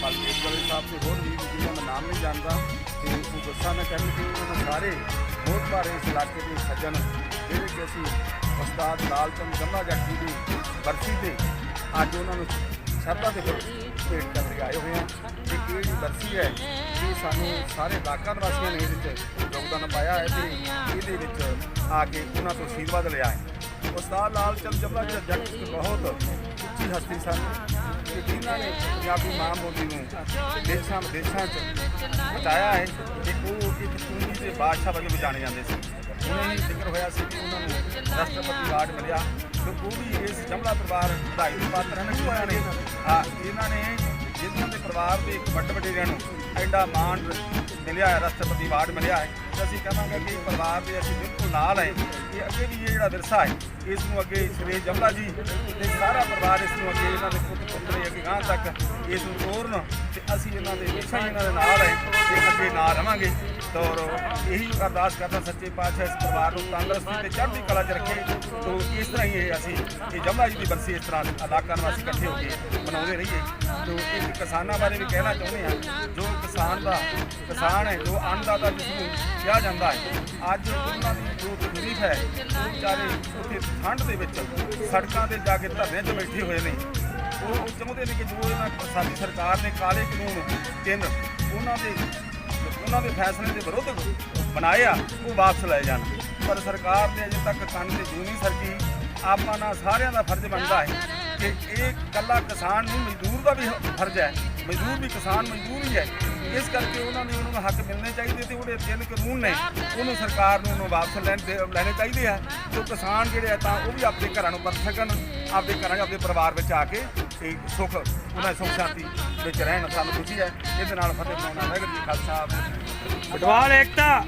ਗੁਰਦੁਆਰੇ ਸਾਹਿਬ ਤੇ ਹੋਰ ਵੀ ਜਿਹਨਾਂ ਦਾ ਨਾਮ ਨਹੀਂ ਜਾਣਦਾ, ਤੇ ਉਹ ਗੁੱਸਾ ਨਾ ਕਰਨ ਕਿ ਉਹਨਾਂ ਸਾਰੇ ਬਹੁਤ ਸਾਰੇ ਇਸ ਇਲਾਕੇ ਦੇ ਸੱਜਣ, ਜਿਹੜੇ ਕਿ ਅਸੀਂ ਉਸਤਾਦ ਲਾਲ ਚੰਦ ਗੰਗਾ ਜੱਟੀ ਦੀ ਬਰਸੀ ਤੇ ਅੱਜ ਉਹਨਾਂ ਨੂੰ ਸ਼ਰਧਾ ਦੇ ਵਿੱਚ ਭੇਟ ਕਰਨ ਲਈ ਆਏ ਹੋਏ ਹਾਂ। ਤੇ ਇਹ ਜਿਹੜੀ ਬਰਸੀ ਹੈ? ਇਹ ਸਾਨੂੰ ਸਾਰੇ ਇਲਾਕਾ ਨਿਵਾਸੀਆਂ ਨੇ ਇਹਦੇ ਵਿੱਚ ਯੋਗਦਾਨ ਪਾਇਆ ਹੈ ਤੇ ਇਹਦੇ ਵਿੱਚ ਆ ਕੇ ਉਹਨਾਂ ਤੋਂ ਆਸ਼ੀਰਵਾਦ ਲਿਆ ਹੈ। ਉਸਤਾਦ ਲਾਲ ਚੰਦ ਜੰਗਾ ਜੱਟ ਬਹੁਤ ਉੱਚੀ ਹਸਤੀ ਸਨ। ਕਿ ਜਿਨ੍ਹਾਂ ਨੇ ਪੰਜਾਬੀ ਮਾਂ ਬੋਲੀ ਨੂੰ ਦੇਸ਼ਾਂ ਵਿਦੇਸ਼ਾਂ 'ਚ ਪਹੁੰਚਾਇਆ ਹੈ ਕਿ ਉਹ ਇੱਕ ਪੂੰਜੀ ਦੇ ਬਾਦਸ਼ਾਹ ਵਜੋਂ ਵੀ ਜਾਣੇ ਜਾਂਦੇ ਸੀ। ਉਹਨਾਂ ਹੀ ਜ਼ਿਕਰ ਹੋਇਆ ਸੀ ਕਿ ਉਹਨਾਂ ਨੂੰ ਰਾਸ਼ਟਰਪਤੀ ਅਵਾਰਡ ਮਿਲਿਆ। ਤੇ ਉਹ ਵੀ ਇਸ ਜਮਲਾ ਪਰਿਵਾਰ ਵਧਾਈ ਦੇ ਪਾਤਰ ਹਨ, ਕਿਉਂ ਨੇ ਆ, ਇਹਨਾਂ ਨੇ ਜਿਨ੍ਹਾਂ ਦੇ ਪਰਿਵਾਰ ਦੇ ਇੱਕ ਵੱਡੇ ਵਡੇਰਿਆਂ ਨੂੰ ਐਡਾ ਮਾਣ ਮਿਲਿਆ ਹੈ, ਰਾਸ਼ਟਰਪਤੀ ਅਵਾਰਡ ਮਿਲਿਆ ਹੈ, ਤੇ ਅਸੀਂ ਕਹਾਂਗੇ ਕਿ ਪਰਿਵਾਰ ਦੇ ਅਸੀਂ ਬਿਲਕੁਲ ਨਾਲ ਹੈ। ਇਹ ਅੱਗੇ ਵੀ ਇਹ ਜਿਹੜਾ ਵਿਰਸਾ ਹੈ, ਇਸ ਨੂੰ ਅੱਗੇ ਸੁਰੇਸ਼ ਜਮਲਾ ਜੀ ਤੇ ਸਾਰਾ ਪਰਿਵਾਰ ਇਸ ਨੂੰ ਅੱਗੇ ਇਹਨਾਂ ਦੇ ਪੁੱਤ ਪੁੱਤਰੇ ਅੱਗੇ ਗਾਂ ਤੱਕ ਇਸ ਨੂੰ ਤੋਰਨ ਤੇ ਅਸੀਂ ਇਹਨਾਂ ਦੇ ਵਿਰਸਾ ਇਹਨਾਂ ਦੇ ਨਾਲ ਹੈ, ਤੇ ਅੱਗੇ ਨਾਲ ਰਵਾਂਗੇ। ਤੌਰ ਇਹੀ ਅਰਦਾਸ ਕਰਦਾ ਸੱਚੇ ਪਾਤਸ਼ਾਹ ਇਸ ਪਰਿਵਾਰ ਨੂੰ ਤੰਦਰੁਸਤੀ ਤੇ ਚੜ੍ਹਦੀ ਕਲਾ 'ਚ ਰੱਖੇ, ਤੋ ਇਸ ਤਰ੍ਹਾਂ ਹੀ ਇਹ ਅਸੀਂ ਇਹ ਜਮਲਾ ਜੀ ਦੀ ਬਰਸੀ ਇਸ ਤਰ੍ਹਾਂ ਇਲਾਕਾ ਨਿਵਾਸੀ ਇਕੱਠੇ ਹੋ ਕੇ ਮਨਾਉਂਦੇ ਰਹੀਏ। ਤੋ ਇਹ ਕਿਸਾਨਾਂ ਬਾਰੇ ਵੀ ਕਹਿਣਾ ਚਾਹੁੰਦੇ ਹਾਂ, ਜੋ ਕਿਸਾਨ ਦਾ ਕਿਸਾਨ ਹੈ, ਜੋ ਅੰਨਦਾਤਾ ਜਿਸ ਨੂੰ ਕਿਹਾ ਜਾਂਦਾ ਹੈ, ਅੱਜ ਉਹਨਾਂ ਦੀ ਜੋ ਤਕਲੀਫ ਹੈ, ਉਹ ਵਿਚਾਰੇ ਉੱਥੇ ਠੰਡ ਦੇ ਵਿੱਚ ਸੜਕਾਂ ਤੇ ਜਾ ਕੇ ਧਰਨੇ 'ਚ ਬੈਠੇ ਹੋਏ ਨੇ। ਉਹ ਚਾਹੁੰਦੇ ਨੇ ਕਿ ਜੋ ਇਹਨਾਂ ਸਾਡੀ ਸਰਕਾਰ ਨੇ ਕਾਲੇ ਕਾਨੂੰਨ ਤਿੰਨ ਉਹਨਾਂ ਦੇ ਉਹਨਾਂ ਦੇ ਫੈਸਲੇ ਦੇ ਵਿਰੁੱਧ ਬਣਾਇਆ, ਉਹ ਵਾਪਸ ਲਏ ਜਾਣ। ਪਰ ਸਰਕਾਰ ਨੇ ਅਜੇ ਤੱਕ ਕੰਨ ਤੇ ਜੂ ਨਹੀਂ ਸਰਕੀ। ਆਪਾਂ ਨਾਲ ਸਾਰਿਆਂ ਦਾ ਫਰਜ਼ ਬਣਦਾ ਹੈ ਕਿ ਇਹ ਕੱਲਾ ਕਿਸਾਨ ਨੂੰ ਮਜ਼ਦੂਰ ਦਾ ਵੀ ਫਰਜ਼ ਹੈ, ਮਜ਼ਦੂਰ ਵੀ ਕਿਸਾਨ ਮਜ਼ਦੂਰ ਹੀ ਹੈ। ਇਸ ਕਰਕੇ ਉਹਨਾਂ ਨੇ ਉਹਨਾਂ ਨੂੰ ਹੱਕ ਮਿਲਣੇ ਚਾਹੀਦੇ ਤੇ ਉਹਦੇ ਤਿੰਨ ਕਾਨੂੰਨ ਨੇ, ਉਹਨੂੰ ਸਰਕਾਰ ਨੂੰ ਉਹਨੂੰ ਵਾਪਸ ਲੈਣ ਦੇ ਲੈਣੇ ਚਾਹੀਦੇ ਆ। ਤੇ ਕਿਸਾਨ ਜਿਹੜੇ ਆ ਤਾਂ ਉਹ ਵੀ ਆਪਣੇ ਘਰਾਂ ਨੂੰ ਵਰਤ ਸਕਣ ਆਪਣੇ ਘਰਾਂ 'ਚ ਆਪਣੇ ਪਰਿਵਾਰ ਵਿੱਚ ਆ ਕੇ ਤੇ ਸੁੱਖ, ਉਹਨਾਂ ਸੁੱਖ ਸ਼ਾਂਤੀ ਵਿੱਚ ਰਹਿਣ, ਸਾਨੂੰ ਖੁਸ਼ੀ ਹੈ। ਇਹਦੇ ਨਾਲ ਫਤਿਹ ਬਣਾਉਣਾ ਵਾਹਿਗੁਰੂ ਜੀ ਖਾਲਸਾ। ਫੁੱਟਬਾਲ ਏਕਤਾ।